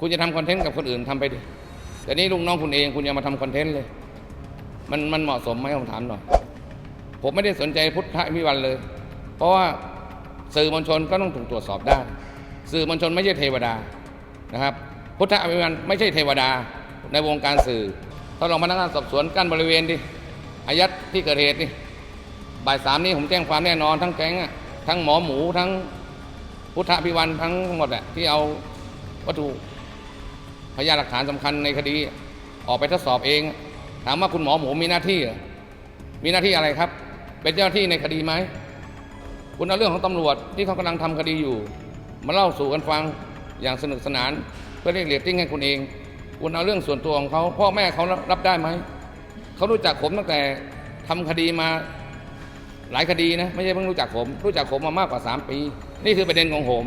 คุณจะทำคอนเทนต์กับคนอื่นทำไปดิแต่นี่ลูกน้องคุณเองคุณอย่ามาทำคอนเทนต์เลย มันมันเหมาะสมไหมผมถามหน่อย ผมไม่ได้สนใจพุทธวิวันเลย เพราะว่าสื่อมวลชนก็ต้องถูกตรวจสอบได้ สื่อมวลชนไม่ใช่เทวดานะครับ พุทธวิวันไม่ใช่เทวดาในวงการสื่อถ้าลองพนักงานสอบสวนกั้นบริเวณดิอายัดที่เกิดเหตุดิบ่ายสามนี้ผมแจ้งความแน่นอนทั้งแก๊งอะทั้งหมอหมูทั้งพุทธพิวันทั้งหมดอะที่เอาวัตถุ พยานหลักฐานสำคัญในคดี ออกไปทดสอบเอง ถามว่าคุณหมอหมูมีหน้าที่ มีหน้าที่อะไรครับ เป็นเจ้าหน้าที่ในคดีไหมคุณเอาเรื่องของตำรวจที่เขากำลังทำคดีอยู่ มาเล่าสู่กันฟังอย่างสนุกสนาน เพื่อเรียกเรตติ้งให้คุณเอง คุณเอาเรื่องส่วนตัวของเขาพ่อแม่เขารับได้ไหมเขารู้จักผมตั้งแต่ทำคดีมาหลายคดีนะไม่ใช่เพิ่งรู้จักผม รู้จักผมมามากกว่า 3 ปี นี่คือประเด็นของผม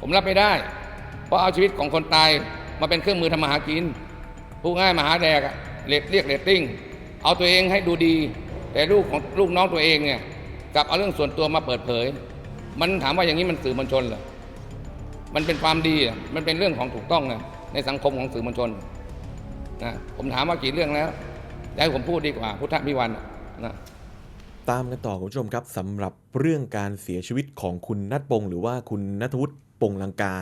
ผมรับไม่ได้ เพราะเอาชีวิตของคนตาย มาเป็นเครื่องมือทำมาหากินผู้ง่ายมาหาแดกเรียกเรียกเรตติ้งเอาตัวเองให้ดูดี แต่ลูกของลูกน้องตัวเองเนี่ยกลับเอาเรื่องส่วนตัวมาเปิดเผย มันถามว่าอย่างนี้มันสื่อมวลชนเหรอมันเป็นความดีอะมันเป็นเรื่องของถูกต้องนะในสังคมของสื่อมวลชนนะผมถามว่ากี่เรื่องแล้วให้ผมพูดดีกว่าพุทธพิวันนะตามกันต่อคุณผู้ชมครับสำหรับเรื่องการเสียชีวิตของคุณนัทปงหรือว่าคุณนัทวุฒิ ปงลังกา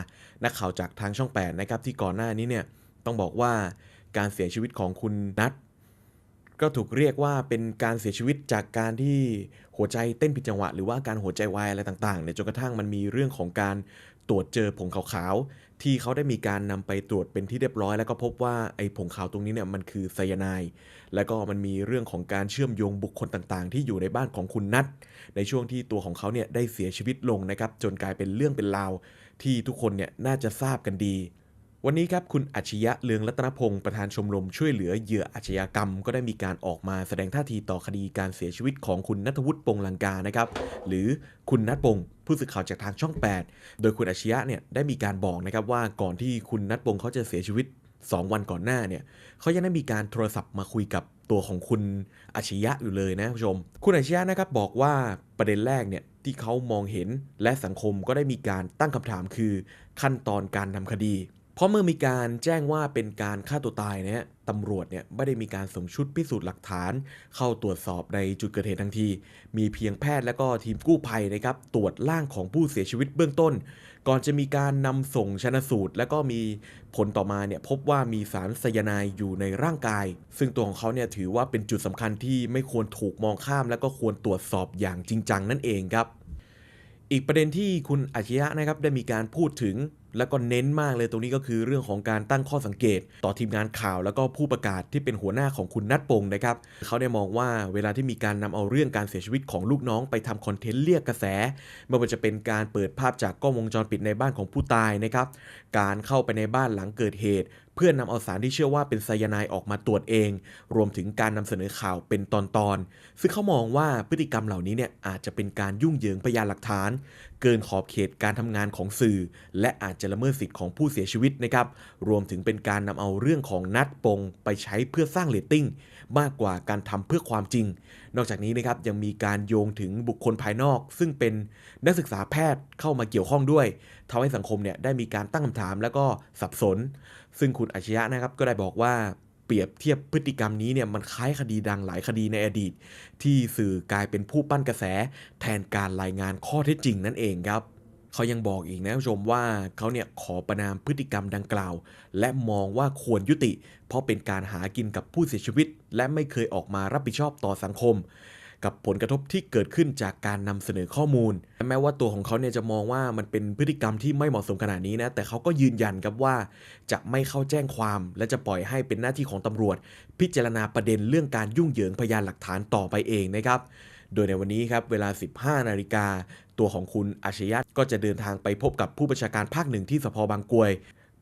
นักข่าวจากทางช่อง 8 นะครับ ที่ก่อนหน้านี้เนี่ยต้องบอกว่าการเสียชีวิตของคุณนัทก็ถูกเรียกว่าเป็นการเสียชีวิตจากการที่หัวใจเต้นผิดจังหวะ หรือว่าการหัวใจวายอะไรต่างๆเนี่ยจนกระทั่งมันมีเรื่องของการตรวจเจอผงขาว ที่เขาได้มีการนำไปตรวจเป็นที่เรียบร้อย แล้วก็พบว่าไอ้ผงขาวตรงนี้เนี่ยมันคือไซยาไนด์แล้วก็มันมีเรื่องของการเชื่อมโยงบุคคลต่างๆ ที่อยู่ในบ้านของคุณนัทในช่วงที่ตัวของเขาเนี่ยได้เสียชีวิตลงนะครับจนกลายเป็นเรื่องเป็นราวที่ทุกคนเนี่ยน่าจะทราบกันดี วันนี้ครับคุณอัจฉริยะเลืองรัตนพงศ์ประธานชมรมช่วยเหลือเหยื่ออาชญากรรม ก็ได้มีการออกมาแสดงท่าทีต่อคดีการเสียชีวิตของคุณนัทวุฒิปงลังกานะครับ หรือคุณนัทปงผู้สื่อข่าวจากทางช่อง 8 โดยคุณอัจฉริยะเนี่ยได้มีการบอกนะครับว่าก่อนที่คุณนัทปงเขาจะเสียชีวิต 2 วันก่อนหน้าเนี่ยเขายังได้มีการโทรศัพท์มาคุยกับตัวของคุณอัจฉริยะอยู่เลยนะคุณผู้ชม คุณอัจฉริยะนะครับบอกว่าประเด็นแรกเนี่ยที่เขามองเห็นและสังคมก็ได้มีการตั้งคำถามคือขั้นตอนการทำคดี เพราะเมื่อมีการแจ้งว่าเป็นการฆ่าตัวตายเนะฮะตำรวจเนี่ยไม่ได้มีการส่งชุดพิสูจน์หลักฐาน เข้าตรวจสอบในจุดเกิดเหตุทันที มีเพียงแพทย์และก็ทีมกู้ภัยนะครับตรวจร่างของผู้เสียชีวิตเบื้องต้น ก่อนจะมีการนำส่งชนะสูตร และก็มีผลต่อมาเนี่ยพบว่ามีสารไซยาไนด์อยู่ในร่างกาย ซึ่งตัวของเขาเนี่ยถือว่าเป็นจุดสำคัญที่ไม่ควรถูกมองข้าม และก็ควรตรวจสอบอย่างจริงจังนั่นเองครับอีกประเด็นที่คุณอาชญะนะครับได้มีการพูดถึง แล้วก็เน้นมากเลยตรงนี้ก็คือเรื่องของการตั้งข้อสังเกต ต่อทีมงานข่าวแล้วก็ผู้ประกาศที่เป็นหัวหน้าของคุณนัทปงนะครับเขาได้มองว่าเวลาที่มีการนำเอาเรื่องการเสียชีวิตของลูกน้องไปทำคอนเทนต์เรียกกระแสไม่ว่าจะเป็นการเปิดภาพจากกล้องวงจรปิดในบ้านของผู้ตายนะครับการเข้าไปในบ้านหลังเกิดเหตุ พื่อนนำเอาสารที่เชื่อว่าเป็นไซยาไนด์ออกมาตรวจเอง รวมถึงการนำเสนอข่าวเป็นตอนๆซึ่งเขามองว่าพฤติกรรมเหล่านี้เนี่ยอาจจะเป็นการยุ่งเหยิงพยานหลักฐาน เกินขอบเขตการทำงานของสื่อ และอาจจะละเมิดสิทธิ์ของผู้เสียชีวิตนะครับรวมถึงเป็นการนำเอาเรื่องของนัดปงไปใช้เพื่อสร้างเรตติ้งมากกว่าการทำเพื่อความจริง นอกจากนี้นะครับยังมีการโยงถึงบุคคลภายนอก ซึ่งเป็นนักศึกษาแพทย์เข้ามาเกี่ยวข้องด้วยทำให้สังคมเนี่ยได้มีการตั้งคำถามแล้วก็สับสน ซึ่งคุณอาชญะนะครับก็ได้บอกว่าเปรียบเทียบพฤติกรรมนี้เนี่ยมันคล้ายคดีดังหลายคดีในอดีต ที่สื่อกลายเป็นผู้ปั้นกระแส แทนการรายงานข้อเท็จจริงนั่นเองครับเขายังบอกอีกนะคุณผู้ชมว่าเขาเนี่ยขอประนามพฤติกรรมดังกล่าว และมองว่าควรยุติ เพราะเป็นการหากินกับผู้เสียชีวิต และไม่เคยออกมารับผิดชอบต่อสังคม กับผลกระทบที่เกิดขึ้นจากการนำเสนอข้อมูล แม้ว่าตัวของเขาเนี่ยจะมองว่ามันเป็นพฤติกรรมที่ไม่เหมาะสมขนาดนี้นะ แต่เขาก็ยืนยันครับว่า จะไม่เข้าแจ้งความ และจะปล่อยให้เป็นหน้าที่ของตำรวจ พิจารณาประเด็นเรื่องการยุ่งเหยิงพยานหลักฐานต่อไปเองนะครับโดยในวันนี้ครับเวลา 15 นาฬิกา ตัวของคุณอาชญะก็จะเดินทางไปพบกับผู้บัญชาการภาคหนึ่งที่สพบางกวย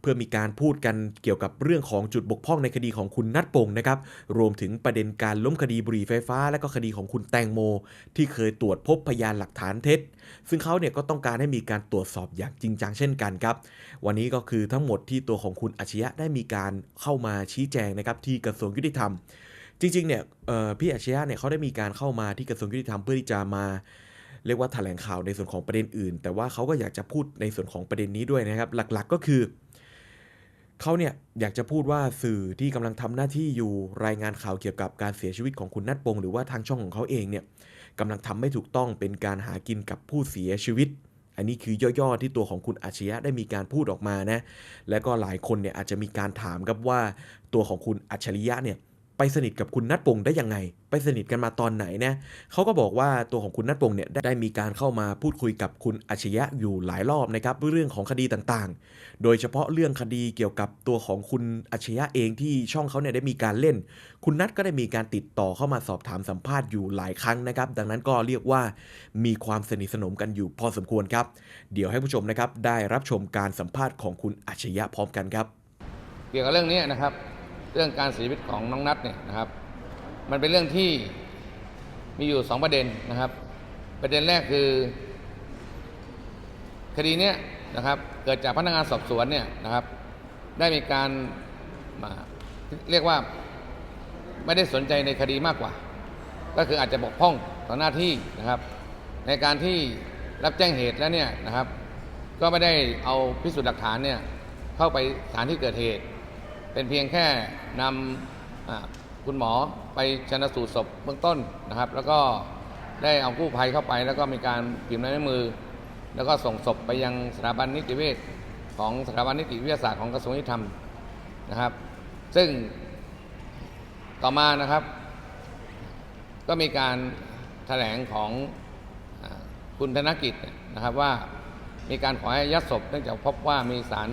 เพื่อมีการพูดกันเกี่ยวกับเรื่องของจุดบกพร่องในคดีของคุณนัทปงนะครับ รวมถึงประเด็นการล้มคดีบุหรี่ไฟฟ้า และก็คดีของคุณแตงโม ที่เคยตรวจพบพยานหลักฐานเท็จ ซึ่งเขาเนี่ยก็ต้องการให้มีการตรวจสอบอย่างจริงจังเช่นกันครับ วันนี้ก็คือทั้งหมดที่ตัวของคุณอาชญะได้มีการเข้ามาชี้แจงนะครับที่กระทรวงยุติธรรม จริงๆเนี่ยพี่อาชญะเนี่ยเขาได้มีการเข้ามาที่กระทรวงยุติธรรมเพื่อที่จะมาเรียกว่าแถลงข่าวในส่วนของประเด็นอื่น แต่ว่าเขาก็อยากจะพูดในส่วนของประเด็นนี้ด้วยนะครับ หลักๆ ก็คือ เขาเนี่ยอยากจะพูดว่าสื่อที่กำลังทำหน้าที่อยู่รายงานข่าวเกี่ยวกับการเสียชีวิตของคุณนัทปงหรือว่าทางช่องของเขาเองเนี่ยกำลังทำไม่ถูกต้องเป็นการหากินกับผู้เสียชีวิต อันนี้คือย่อๆที่ตัวของคุณอาชยะได้มีการพูดออกมานะ และก็หลายคนเนี่ยอาจจะมีการถามครับว่าตัวของคุณอัจฉริยะเนี่ย ไปสนิทกับคุณนัทพงได้ยังไง ไปสนิทกันมาตอนไหนนะเขาก็บอกว่าตัวของคุณนัทพงเนี่ยได้มีการเข้ามาพูดคุยกับคุณอัจฉริยะอยู่หลายรอบนะครับเรื่องของคดีต่างๆ โดยเฉพาะเรื่องคดีเกี่ยวกับตัวของคุณอัจฉริยะเองที่ช่องเขาเนี่ยได้มีการเล่น คุณนัทก็ได้มีการติดต่อเข้ามาสอบถามสัมภาษณ์อยู่หลายครั้งนะครับ ดังนั้นก็เรียกว่ามีความสนิทสนมกันอยู่พอสมควรครับ เดี๋ยวให้ผู้ชมนะครับได้รับชมการสัมภาษณ์ของคุณอัจฉริยะพร้อมกันครับ เกี่ยวกับเรื่องนี้นะครับ รื่องการเสียชีวิตของน้องนัทเนี่ยนะครับ มันเป็นเรื่องที่มีอยู่สองประเด็นนะครับ ประเด็นแรกคือ คดีเนี้ยนะครับเกิดจากพนักงานสอบสวนเนี่ยนะครับ ได้มีการมาเรียกว่าไม่ได้สนใจในคดีมากกว่า ก็คืออาจจะบกพร่องต่อหน้าที่นะครับ ในการที่รับแจ้งเหตุแล้วเนี่ยนะครับ ก็ไม่ได้เอาพิสูจน์หลักฐานเนี่ยเข้าไปสถานที่เกิดเหตุ เป็นเพียงแค่นำคุณหมอไปชนสูตรศพเบื้องต้นนะครับ แล้วก็ได้เอากู้ภัยเข้าไป แล้วก็มีการพิมพ์ลายนิ้วมือ แล้วก็ส่งศพไปยังสถาบันนิติเวชของสถาบันนิติวิทยาศาสตร์ของกระทรวงยุติธรรมนะครับ ซึ่งต่อมานะครับ ก็มีการแถลงของคุณธนกิจนะครับว่ามีการขอให้ยัดศพเนื่องจากพบว่ามีสาร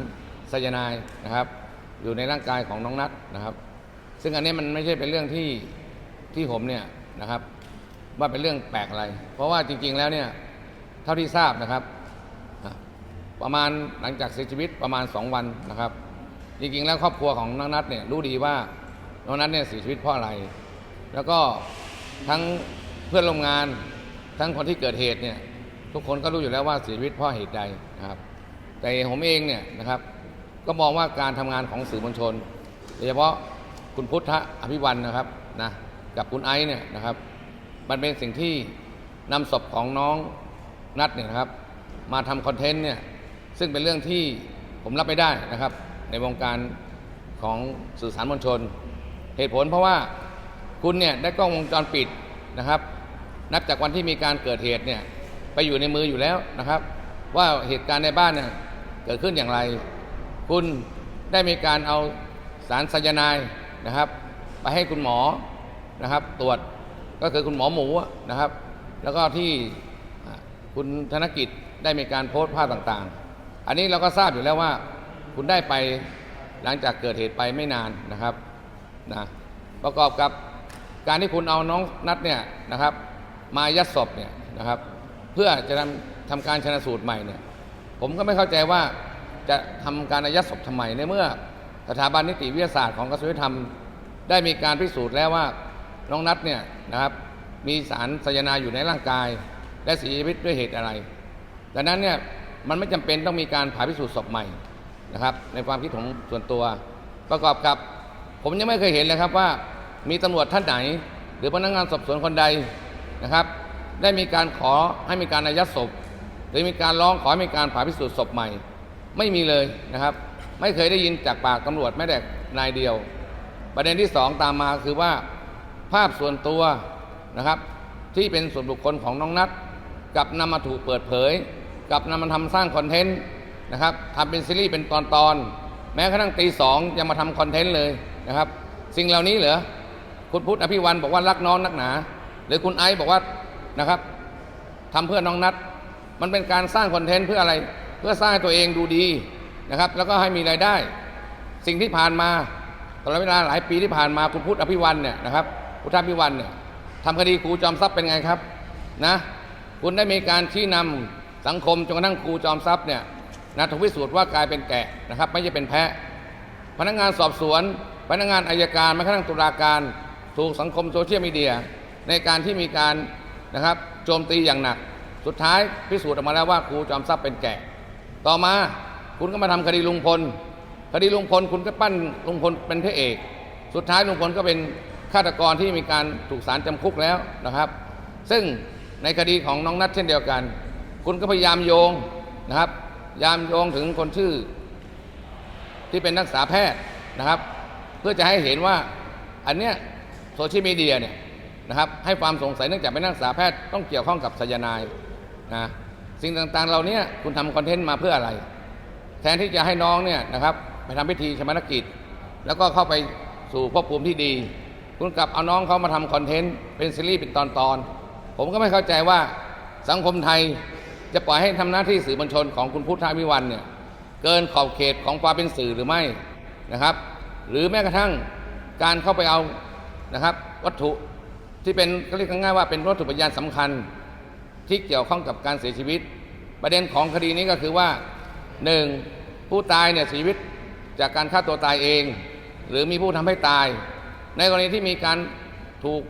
ไซยาไนด์นะครับ อยู่ในร่างกายของน้องนัทนะครับ ซึ่งอันนี้มันไม่ใช่เป็นเรื่องที่ที่ผมเนี่ยนะครับ ว่าเป็นเรื่องแปลกอะไร เพราะว่าจริง ๆแล้วเนี่ยเท่าที่ทราบนะครับ ประมาณหลังจากเสียชีวิตประมาณ 2 วันนะครับ จริงๆแล้วครอบครัวของน้องนัทเนี่ยรู้ดีว่าน้องนัทเนี่ยเสียชีวิตเพราะอะไร แล้วก็ทั้งเพื่อนร่วมงานทั้งคนที่เกิดเหตุเนี่ยทุกคนก็รู้อยู่แล้วว่าเสียชีวิตเพราะเหตุใดนะครับ แต่ผมเองเนี่ยนะครับ ก็มองว่าการทำงานของสื่อมวลชนโดยเฉพาะคุณพุทธอภิวันนะครับนะกับคุณไอซ์เนี่ยนะครับ มันเป็นสิ่งที่นำศพของน้องนัดเนี่ยนะครับ มาทำคอนเทนต์เนี่ยซึ่งเป็นเรื่องที่ผมรับไม่ได้นะครับ ในวงการของสื่อสารมวลชน เหตุผลเพราะว่าคุณเนี่ยได้กล้องวงจรปิดนะครับ นับจากวันที่มีการเกิดเหตุเนี่ยไปอยู่ในมืออยู่แล้วนะครับ ว่าเหตุการณ์ในบ้านเนี่ยเกิดขึ้นอย่างไร คุณได้มีการเอาสารไซยาไนด์นะครับ ไปให้คุณหมอนะครับ ตรวจก็คือคุณหมอหมูนะครับ แล้วก็ที่คุณธนกิจได้มีการโพสต์ภาพต่างๆ อันนี้เราก็ทราบอยู่แล้วว่า คุณได้ไปหลังจากเกิดเหตุไปไม่นานนะครับนะประกอบกับการที่คุณเอาน้องนัดเนี่ยนะครับ มายัดศพเนี่ยนะครับ เพื่อจะทำทำการชนะสูตรใหม่เนี่ย ผมก็ไม่เข้าใจว่า จะทำการอายัดศพทำไมในเมื่อสถาบันนิติวิทยาศาสตร์ของกระทรวงยุติธรรม ได้มีการพิสูจน์แล้วว่าน้องนัทเนี่ยนะครับมีสารไซยาไนด์อยู่ในร่างกาย และเสียชีวิตด้วยเหตุอะไร ดังนั้นเนี่ยมันไม่จำเป็นต้องมีการผ่าพิสูจน์ศพใหม่นะครับในความคิดของส่วนตัว ประกอบกับ ผมยังไม่เคยเห็นเลยครับว่ามีตำรวจท่านไหน หรือพนักงานสอบสวนคนใดนะครับ ได้มีการขอให้มีการอายัดศพ หรือมีการร้องขอให้มีการผ่าพิสูจน์ศพใหม่ ไม่มีเลยนะครับ ไม่เคยได้ยินจากปากตำรวจแม้แต่นายเดียว ประเด็นที่สองตามมาคือว่า ภาพส่วนตัวนะครับ ที่เป็นส่วนบุคคลของน้องนัทกับนำมาถูกเปิดเผย กับนำมาทำสร้างคอนเทนต์นะครับทำเป็นซีรีส์เป็นตอนตอนๆแม้กระทั่งตีสองยังมาทำคอนเทนต์เลยนะครับ สิ่งเหล่านี้เหรอคุณพุทธอภิวันบอกว่ารักน้องนักหนา หรือคุณไอซ์บอกว่านะครับทำเพื่อน้องนัทมันเป็นการสร้างคอนเทนต์เพื่ออะไร เพื่อสร้างตัวเองดูดีนะครับ แล้วก็ให้มีรายได้ สิ่งที่ผ่านมาตลอดเวลาหลายปีที่ผ่านมาคุณพุทธอภิวันเนี่ยนะครับพุทธอภิวันเนี่ยทำคดีครูจอมทรัพย์เป็นไงครับนะคุณได้มีการชี้นำสังคมจนกระทั่งครูจอมทรัพย์เนี่ยนะถูกพิสูจน์ว่ากลายเป็นแกะนะครับ ไม่ใช่เป็นแพะ พนักงานสอบสวน พนักงานอายการแม้กระทั่งตุลาการ ถูกสังคมโซเชียลมีเดีย ในการที่มีการนะครับโจมตีอย่างหนัก สุดท้ายพิสูจน์ออกมาแล้วว่าครูจอมทรัพย์เป็นแกะ ต่อมาคุณก็มาทำคดีลุงพล คดีลุงพลคุณก็ปั้นลุงพลเป็นพระเอก สุดท้ายลุงพลก็เป็นฆาตกรที่มีการถูกศาลจำคุกแล้วนะครับ ซึ่งในคดีของน้องนัทเช่นเดียวกัน คุณก็พยายามโยงนะครับ ยามโยงถึงคนชื่อ ที่เป็นนักศึกษาแพทย์นะครับ เพื่อจะให้เห็นว่าอันเนี้ยโซเชียลมีเดียเนี่ยนะครับให้ความสงสัยเนื่องจากเป็นนักศึกษาแพทย์ต้องเกี่ยวข้องกับไซยนด์นะ สิ่งต่างๆเหล่านี้คุณทำคอนเทนต์มาเพื่ออะไร แทนที่จะให้น้องเนี่ยนะครับไปทำพิธีชมนกิจ แล้วก็เข้าไปสู่ภพภูมิที่ดี คุณกลับเอาน้องเขามาทำคอนเทนต์เป็นซีรีส์เป็นตอนๆผมก็ไม่เข้าใจว่าสังคมไทยจะปล่อยให้ทำหน้าที่สื่อมวลชนของคุณพุทธวิวันเนี่ยเกินขอบเขตของความเป็นสื่อหรือไม่นะครับ หรือแม้กระทั่งการเข้าไปเอานะครับ วัตถุที่เป็นก็เรียกง่ายๆว่าเป็นวัตถุพยานสำคัญ ที่เกี่ยวข้องกับการเสียชีวิต ประเด็นของคดีนี้ก็คือว่าหนึ่งผู้ตายเนี่ยเสียชีวิตจากการฆ่าตัวตายเอง หรือมีผู้ทำให้ตาย ในกรณีที่มีการถูก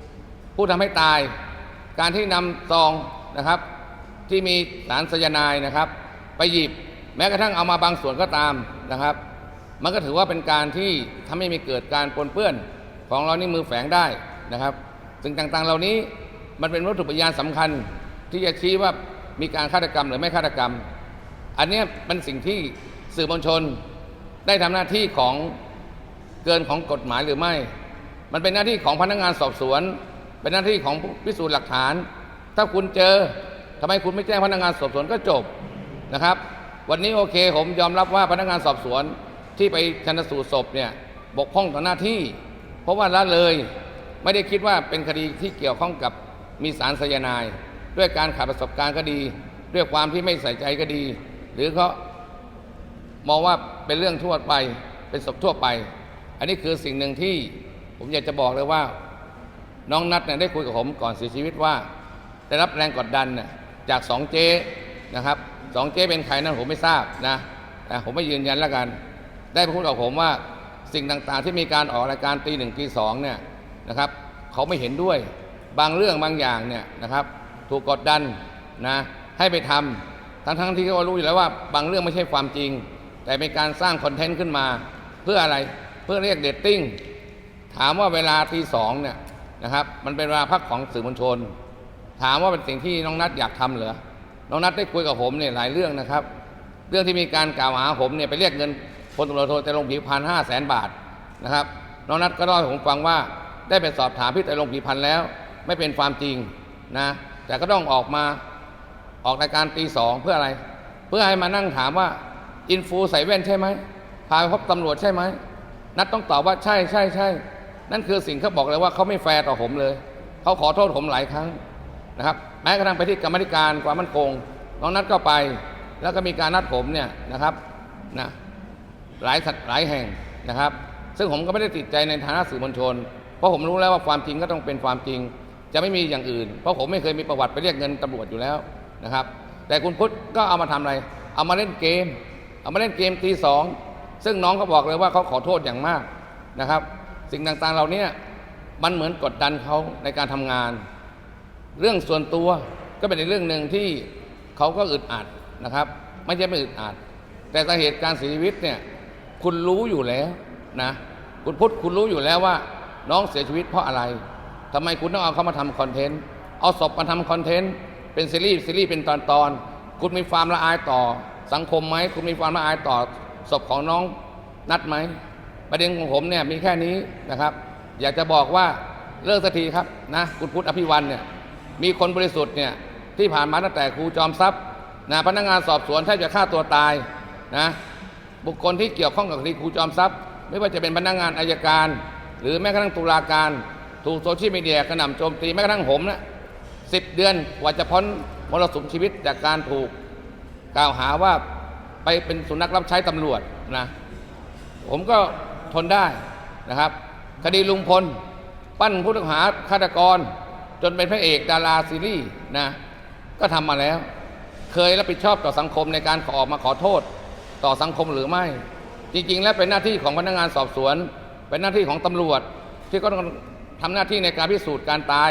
ผู้ทำให้ตาย การที่นำซองนะครับ ที่มีสารไซยานด์นะครับ ไปหยิบแม้กระทั่งเอามาบางส่วนก็ตามนะครับ มันก็ถือว่าเป็นการที่ทำให้มีเกิดการปนเปื้อนของเรานี่มือแฝงได้นะครับสิ่งต่างๆ เหล่านี้มันเป็นวัตถุพยานสำคัญ ที่จะชี้ว่ามีการฆาตกรรมหรือไม่ฆาตกรรม อันนี้เป็นสิ่งที่สื่อมวลชนได้ทำหน้าที่ของเกินของกฎหมายหรือไม่ มันเป็นหน้าที่ของพนักงานสอบสวน เป็นหน้าที่ของพิสูจน์หลักฐาน ถ้าคุณเจอทำไมคุณไม่แจ้งพนักงานสอบสวนก็จบนะครับ วันนี้โอเคผมยอมรับว่าพนักงานสอบสวนที่ไปชันสูตรศพเนี่ยบกพร่องต่อหน้าที่ เพราะว่าละเลยไม่ได้คิดว่าเป็นคดีที่เกี่ยวข้องกับมีสารไซยาไนด์ ด้วยการขาดประสบการณ์ก็ดี ด้วยความที่ไม่ใส่ใจก็ดี หรือเขามองว่าเป็นเรื่องทั่วไป เป็นศพทั่วไป อันนี้คือสิ่งหนึ่งที่ผมอยากจะบอกเลยว่า น้องนัทเนี่ยได้คุยกับผมก่อนเสียชีวิตว่าได้รับแรงกดดันน่ยจากสองเจ๊นะครับสองเจ๊เป็นใครนั้นผมไม่ทราบนะแต่ผมไม่ยืนยันแล้วกัน ได้พูดกับผมว่าสิ่งต่างๆที่มีการออกรายการตีหนึ่งตีสองเนี่ยนะครับเขาไม่เห็นด้วยบางเรื่องบางอย่างเนี่ยนะครับ ถูกกดดันนะให้ไปทำทั้งๆที่เขารู้อยู่แล้วว่าบางเรื่องไม่ใช่ความจริง แต่เป็นการสร้างคอนเทนต์ขึ้นมา เพื่ออะไรเพื่อเรียกเดตติ้งถามว่าเวลาตีสองเนี่ยนะครับมันเป็นเวลาพักของสื่อมวลชน ถามว่าเป็นสิ่งที่น้องนัทอยากทำเหรอน้องนัทได้คุยกับผมเนี่ยหลายเรื่องนะครับ เรื่องที่มีการกล่าวหาผมเนี่ยไปเรียกเงินพลตำรวจโทแต่ลงผิวพันห้าแสนบาทนะครับน้องนัทก็เล่าให้ผมฟังว่าได้ไปสอบถามพี่แต่ลงผิวพันแล้ว ไม่เป็นความจริงนะ แต่ก็ต้องออกมาออกรายการตีสองเพื่ออะไร เพื่อให้มานั่งถามว่า อินฟูใส่แว่นใช่ไหมพาไปพบตำรวจใช่ไหมนัทต้องตอบว่าใช่ใช่ใช่นั่นคือสิ่งเขาบอกเลยว่าเขาไม่แฟร์ต่อผมเลย เขาขอโทษผมหลายครั้งนะครับแม้กระทั่งไปที่กรรมธิการความมั่นคงน้องนัดก็ไป แล้วก็มีการนัดผมเนี่ยนะครับนะหลายสัตว์หลายแห่งนะครับ ซึ่งผมก็ไม่ได้ติดใจในฐานะสื่อมวลชน เพราะผมรู้แล้วว่าความจริงก็ต้องเป็นความจริง จะไม่มีอย่างอื่น เพราะผมไม่เคยมีประวัติไปเรียกเงินตำรวจอยู่แล้วนะครับ แต่คุณพุทธก็เอามาทำอะไร เอามาเล่นเกม เอามาเล่นเกมตีสองซึ่งน้องเขาบอกเลยว่าเขาขอโทษอย่างมากนะครับ สิ่งต่างๆเหล่านี้มันเหมือนกดดันเขาในการทำงาน เรื่องส่วนตัวก็เป็นอีกเรื่องหนึ่งที่เขาก็อึดอัดนะครับ ไม่ใช่ไม่อึดอัด แต่สาเหตุการเสียชีวิตเนี่ยคุณรู้อยู่แล้วนะคุณพุทธคุณรู้อยู่แล้วว่า น้องเสียชีวิตเพราะอะไร ทำไมคุณต้องเอาเขามาทำคอนเทนต์ เอาศพมาทำคอนเทนต์ เป็นซีรีส์ซีรีส์เป็นตอนตอนคุณมีความละอายต่อสังคมไหม คุณมีความละอายต่อศพของน้องนัดไหม ประเด็นของผมเนี่ยมีแค่นี้นะครับ อยากจะบอกว่าเลิกสักทีครับนะคุณพุทธอภิวันเนี่ยมีคนบริสุทธิ์เนี่ยที่ผ่านมาตั้งแต่ครูจอมทรัพย์นะพนักงานสอบสวนแทบจะฆ่าตัวตายนะบุคคลที่เกี่ยวข้องกับคดีครูจอมทรัพย์ ไม่ว่าจะเป็นพนักงานอายการ หรือแม้กระทั่งตุลาการ ถูกโซเชียลมีเดียกระหน่ำโจมตีแม้กระทั่งผมนะสิบเดือนกว่าจะพ้นมรสุมชีวิตจากการถูกกล่าวหาว่าไปเป็นสุนัขรับใช้ตำรวจนะผมก็ทนได้นะครับ คดีลุงพล ปั้นผู้ต้องหาฆาตกร จนเป็นพระเอกดาราซีรีส์นะก็ทำมาแล้ว เคยรับผิดชอบต่อสังคมในการขอออกมาขอโทษ ต่อสังคมหรือไม่ จริง ๆ แล้วเป็นหน้าที่ของพนักงานสอบสวน เป็นหน้าที่ของตำรวจที่ก็ต้อง ทำหน้าที่ในการพิสูจน์การตาย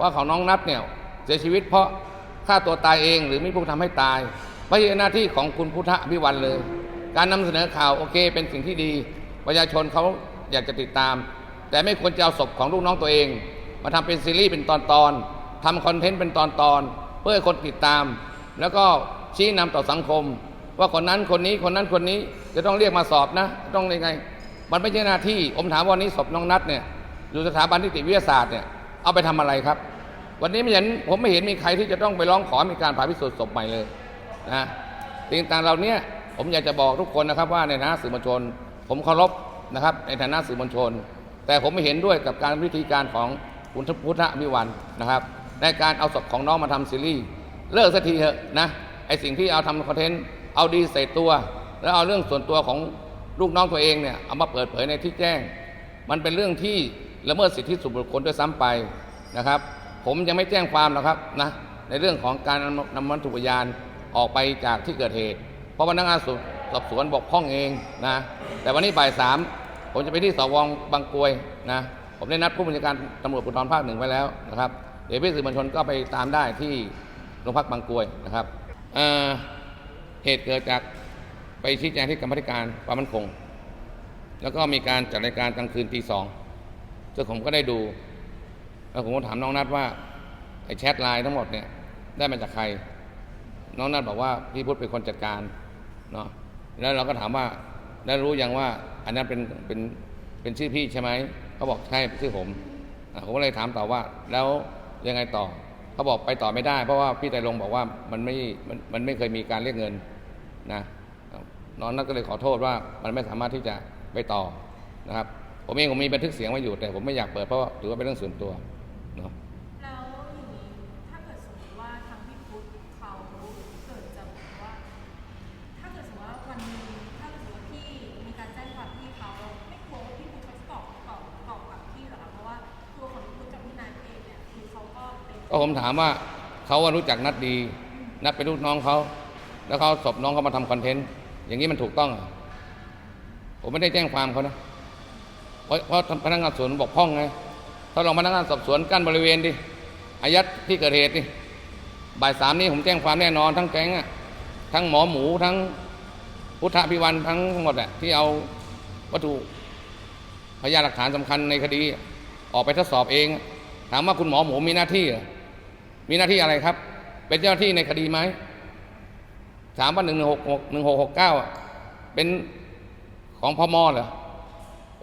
ว่าของน้องนัทเนี่ยเสียชีวิตเพราะฆ่าตัวตายเอง หรือมีผู้ทำให้ตายไม่ใช่หน้าที่ของคุณพุทธอภิวันเลย การนำเสนอข่าวโอเค เป็นสิ่งที่ดี ประชาชนเขาอยากจะติดตาม แต่ไม่ควรจะเอาศพของลูกน้องตัวเอง มาทำเป็นซีรีส์เป็นตอนๆทำคอนเทนต์เป็นตอนๆเพื่อให้คนติดตาม แล้วก็ชี้นำต่อสังคม ว่าคนนั้นคนนี้คนนั้นคนนี้จะต้องเรียกมาสอบนะ ต้องยังไง มันไม่ใช่หน้าที่ผมถามว่าวันนี้ศพน้องนัดเนี่ย อยู่สถาบันนิติวิทยาศาสตร์เนี่ยเอาไปทำอะไรครับ วันนี้ไม่เห็นผมไม่เห็นมีใครที่จะต้องไปร้องขอมีการผ่าพิสูจน์ศพใหม่เลยนะสิ่งต่างเหล่านี้ผมอยากจะบอกทุกคนนะครับว่าในฐานะสื่อมวลชน ผมเคารพนะครับในฐานะสื่อมวลชน แต่ผมไม่เห็นด้วยกับการวิธีการของคุณพุทธวิวันนะครับ ในการเอาศพของน้องมาทำซีรีส์เลิกสักทีเถอะนะไอสิ่งที่เอาทำคอนเทนต์เอาดีใส่ตัว แล้วเอาเรื่องส่วนตัวของลูกน้องตัวเองเนี่ยเอามาเปิดเผยในที่แจ้ง มันเป็นเรื่องที่ ละเมิดสิทธิส่วนบุคคลด้วยซ้ำไปนะครับ ผมยังไม่แจ้งความหรอกครับนะในเรื่องของการนำนำวัตถุพยานออกไปจากที่เกิดเหตุ เพราะพนักงานสอบสอบสวนบกพร่องเองนะแต่วันนี้บ่ายสามผมจะไปที่สวงบางกรวยนะผมได้นัดผู้บัญชาการตำรวจภูธรภาคหนึ่งไว้แล้วนะครับเดี๋ยวพี่สื่อมวลชนก็ไปตามได้ที่โรงพักบางกรวยนะครับเเหตุเกิดจากไปชี้แจงที่กรรมธิการความมั่นคง แล้วก็มีการจัดรายการกลางคืนตีสอง ซึ่งผมก็ได้ดู แล้วผมก็ถามน้องนัดว่าไอ้แชทไลน์ทั้งหมดเนี่ยได้มาจากใคร น้องนัดบอกว่าพี่พุทธเป็นคนจัดการเนาะแล้วเราก็ถามว่าได้รู้ยังว่า อันนั้นเป็นเป็นเป็นชื่อพี่ใช่ไหมเขาบอกใช่ชื่อผมผมก็เลยถามต่อว่า แล้วยังไงต่อเขาบอกไปต่อไม่ได้ เพราะว่าพี่ไตรรงบอกว่ามันไม่มันมันไม่เคยมีการเรียกเงินนะน้องนัดก็เลยขอโทษว่ามันไม่สามารถที่จะไปต่อนะครับ ผมเองผมมีบันทึกเสียงไว้อยู่แต่ผมไม่อยากเปิดเพราะว่าถือว่าเป็นเรื่องส่วนตัวเนาะแล้วอย่างนี้ถ้าเกิดสมมติว่าทางพี่พุทธเขาเกิดจะบอกว่า ถ้าเกิดสมมติว่าวันหนึงถ้าเกิดสมมติว่าพี่มีการแจ้งความพี่เขาไม่กลัวว่าพี่พุทธเขาจะตอบตอบตอบกลับพี่เหรอคะเพราะว่าตัวของพี่พุทธกับพี่นายเองเนี่ยคือเขาก็เป็นก็ผมถามว่าเขาว่ารู้จักนัดดี นัดเป็นลูกน้องเขาแล้วเขาเอาศพน้องเขามาทำคอนเทนต์อย่างนี้มันถูกต้องเหรอผมไม่ได้แจ้งความเขานะ เพราะเพราะพนักงานสอบสวนบอกพ้องไงถ้าลองพนักงานสอบสวนกั้นบริเวณดิอายัดที่เกิดเหตุดิบ่ายสามนี้ผมแจ้งความแน่นอนทั้งแก๊งอะทั้งหมอหมูทั้งพุทธพิวันทั้งหมดอะที่เอาวัตถุพยานหลักฐานสำคัญในคดี ออกไปทดสอบเอง ถามว่าคุณหมอหมูมีหน้าที่มีหน้าที่อะไรครับ เป็นเจ้าหน้าที่ในคดีไหมถามว่าหนึ่งหนึ่งหกหกหนึ่งหกหกเก้าเป็นของพมเหรอ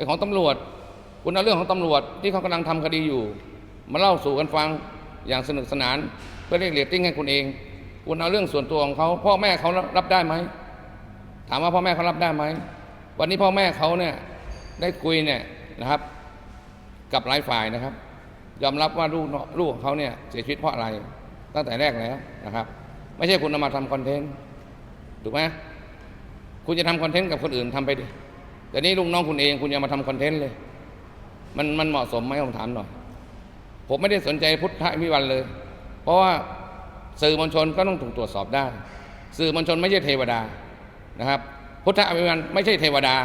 ของตำรวจ คุณเอาเรื่องของตำรวจที่เขากำลังทำคดีอยู่ มาเล่าสู่กันฟังอย่างสนุกสนาน เพื่อเรียกเรตติ้งให้คุณเอง คุณเอาเรื่องส่วนตัวของเขาพ่อแม่เขารับได้ไหมถามว่าพ่อแม่เขารับได้ไหมวันนี้พ่อแม่เขาเนี่ยได้คุยเนี่ยนะครับ กับหลายฝ่ายนะครับ ยอมรับว่าลูกลูกของเขาเนี่ยเสียชีวิตเพราะอะไรตั้งแต่แรกแล้วนะครับ ไม่ใช่คุณเอามาทำคอนเทนต์ถูกไหมคุณจะทำคอนเทนต์กับคนอื่นทำไปดิ แต่นี่ลูกน้องคุณเองคุณย่ามาทำคอนเทนต์เลย มันมันเหมาะสมไหมผมถามหน่อย ผมไม่ได้สนใจพุทธวิวันเลย เพราะว่าสื่อมวลชนก็ต้องถูกตรวจสอบได้ สื่อมวลชนไม่ใช่เทวดานะครับ พุทธวิวันไม่ใช่เทวดา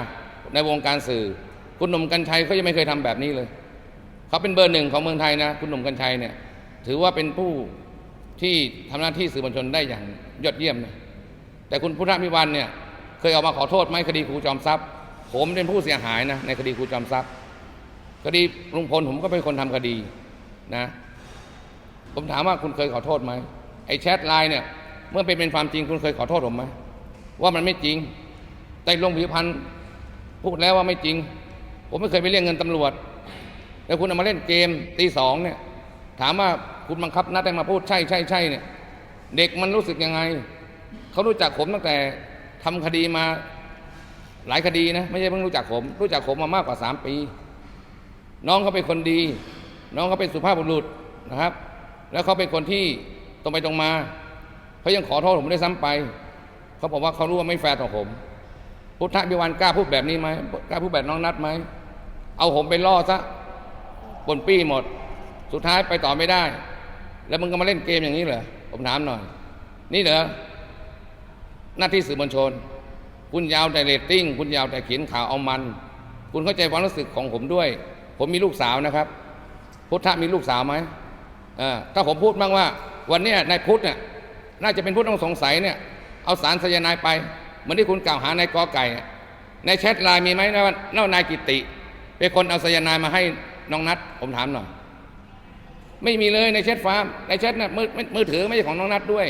ในวงการสื่อ คุณหนุ่มกัญชัยเขายังไม่เคยทำแบบนี้เลย เขาเป็นเบอร์หนึ่งของเมืองไทยนะ คุณหนุ่มกัญชัยเนี่ย ถือว่าเป็นผู้ที่ทำหน้าที่สื่อมวลชนได้อย่างยอดเยี่ยมนะแต่คุณพุทธวิวันเนี่ยเคยออกมาขอโทษไหมคดีครูจอมทรัพย์ ผมเป็นผู้เสียหายนะในคดีครูจอมทรัพย์คดีลุงพลผมก็เป็นคนทำคดีนะ ผมถามว่าคุณเคยขอโทษไหมไอ้แชทไลน์เนี่ย เมื่อเป็นเป็นความจริงคุณเคยขอโทษผมไหมว่ามันไม่จริง แต่ลงผิพันธ์พูดแล้วว่าไม่จริง ผมไม่เคยไปเรียกเงินตำรวจ แล้วคุณเอามาเล่นเกมตีสองเนี่ย ถามว่าคุณบังคับนัดให้มาพูดใช่ใช่ใช่เนี่ย เด็กมันรู้สึกยังไง เขารู้จักผมตั้งแต่ทำคดีมา หลายคดีนะไม่ใช่เพิ่งรู้จักผม รู้จักผมมามากกว่าสามปี น้องเขาเป็นคนดี น้องเขาเป็นสุภาพบุรุษนะครับ แล้วเขาเป็นคนที่ตรงไปตรงมาเขายังขอโทษผมได้ซ้ำไปเขาบอกว่าเขารู้ว่าไม่แฟร์ต่อผม พุทธบิวันกล้าพูดแบบนี้ไหมกล้าพูดแบบน้องนัดไหมเอาผมไปล่อซะปนปี้หมด สุดท้ายไปต่อไม่ได้ แล้วมึงก็มาเล่นเกมอย่างนี้เหรอผมถามหน่อย นี่เหรอหน้าที่สื่อมวลชน คุณยาวแต่เรตติ้ง คุณยาวแต่เขียนข่าวเอามัน คุณเข้าใจความรู้สึกของผมด้วย ผมมีลูกสาวนะครับ พุทธะมีลูกสาวไหมถ้าผมพูดบ้างว่า วันนี้นายพุทธเนี่ยน่าจะเป็นผู้ต้องสงสัยเนี่ยเอาสารไซยานด์ไปเหมือนที่คุณกล่าวหานายกอไก่ในแชทไลน์มีไหมนะว่าเน่านายกิติ เป็นคนเอาไซยานด์มาให้น้องนัดผมถามหน่อยไม่มีเลยในแชทฟาร์มในแชทน่ะมือมือถือไม่ใช่ของน้องนัดด้วย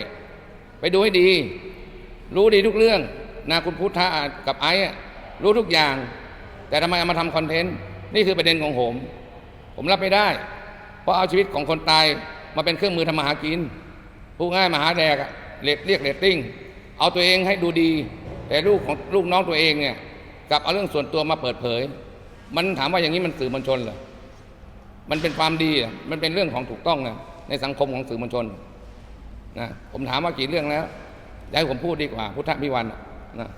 ไปดูให้ดี รู้ดีทุกเรื่อง นะคุณพุทธะกับไอ้รู้ทุกอย่าง แต่ทำไมเอามาทำคอนเทนต์นี่คือประเด็นของผม ผมรับไม่ได้ เพราะเอาชีวิตของคนตายมาเป็นเครื่องมือทำมาหากินผู้ง่ายมาหาแดกเรียกเรียกเรตติ้งเอาตัวเองให้ดูดี แต่ลูกของลูกน้องตัวเองเนี่ยกลับเอาเรื่องส่วนตัวมาเปิดเผย มันถามว่าอย่างนี้มันสื่อมวลชนเหรอมันเป็นความดีมันเป็นเรื่องของถูกต้องนะในสังคมของสื่อมวลชนนะผมถามว่ากี่เรื่องแล้วอยากให้ผมพูดดีกว่า พุทธพิวันอะ นะ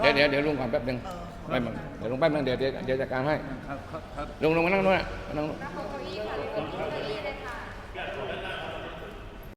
เดี๋ยวเดี๋ยวเดี๋ยวลุงก่อนแป๊บหนึงไม่ไม่เดี๋ยวลุงแป๊บหนึงเดี๋ยวเดี๋ยวเดี๋ยวจัดการให้ครับครับครับลุงลงมานั่งนู้นน่ะมานั่งนู้น